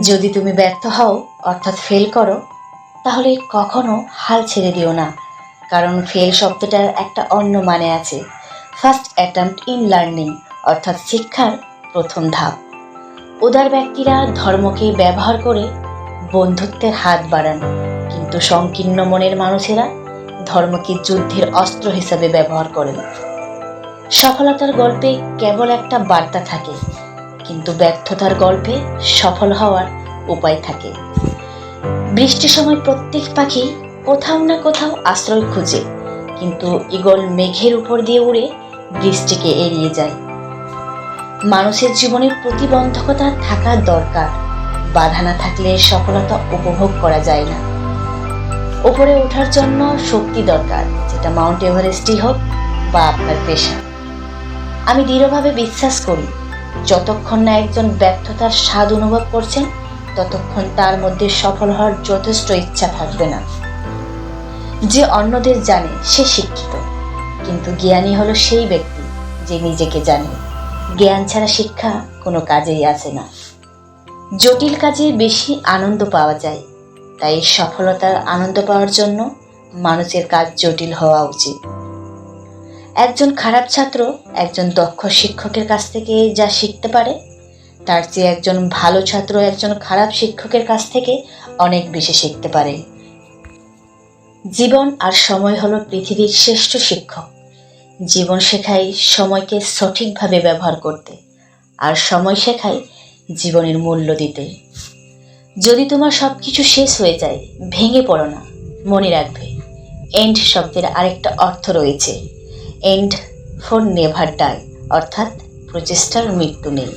যদি তুমি ব্যর্থ হও, অর্থাৎ ফেল করো, তাহলে কখনো হাল ছেড়ে দিও না। কারণ ফেল শব্দটার একটা অন্য মানে আছে। ফার্স্ট অ্যাটেম্পট ইন লার্নিং অর্থাৎ শিক্ষার প্রথম ধাপ। উদার ব্যক্তিরা ধর্মকে ব্যবহার করে বন্ধুত্বের হাত বাড়ান। কিন্তু সংকীর্ণ মনের মানুষেরা ধর্মকে যুদ্ধের অস্ত্র হিসাবে ব্যবহার করেন। সফলতার গল্পে কেবল একটা বার্তা থাকে। কিন্তু ব্যর্থতার গল্পে সফল হওয়ার উপায় থাকে। বৃষ্টির সময় প্রত্যেক পাখি কোথাও না কোথাও আশ্রয় খুঁজে, কিন্তু ঈগল মেঘের উপর দিয়ে উড়ে বৃষ্টিকে এড়িয়ে যায়। মানুষের জীবনের প্রতিবন্ধকতা থাকা দরকার, বাধা না থাকলে সফলতা উপভোগ করা যায় না। ওপরে ওঠার জন্য শক্তি দরকার, যেটা মাউন্ট এভারেস্টই হোক বা আপনার পেশা। আমি দৃঢ়ভাবে বিশ্বাস করি যতক্ষণ না একজন ব্যর্থতার স্বাদ অনুভব করছেন, ততক্ষণ তার মধ্যে সফল হওয়ার যথেষ্ট ইচ্ছা থাকবে না। যে অন্যদের জানে, সে শিক্ষিত। কিন্তু জ্ঞানী হলো সেই ব্যক্তি যে নিজেকে জানে। জ্ঞান ছাড়া শিক্ষা কোনো কাজেই আসে না। জটিল কাজে বেশি আনন্দ পাওয়া যায়। তাই সফলতার আনন্দ পাওয়ার জন্য মানুষের কাজ জটিল হওয়া উচিত। একজন খারাপ ছাত্র, একজন দক্ষ শিক্ষকের কাছ থেকে যা শিখতে পারে, তার চেয়ে একজন ভালো ছাত্র একজন খারাপ শিক্ষকের কাছ থেকে অনেক বেশি শিখতে পারে। জীবন আর সময় হলো পৃথিবীর শ্রেষ্ঠ শিক্ষক। জীবন শেখায় সময়কে সঠিকভাবে ব্যবহার করতে, আর সময় শেখায় জীবনের মূল্য দিতে। যদি তোমার সব কিছু শেষ হয়ে যায়, ভেঙে পড়ো না, মনে রাখবে এন্ড শব্দের আরেকটা অর্থ রয়েছে। এন্ড ফর নেভার ডাই অর্থাৎ প্রচেষ্টার মৃত্যু নেই।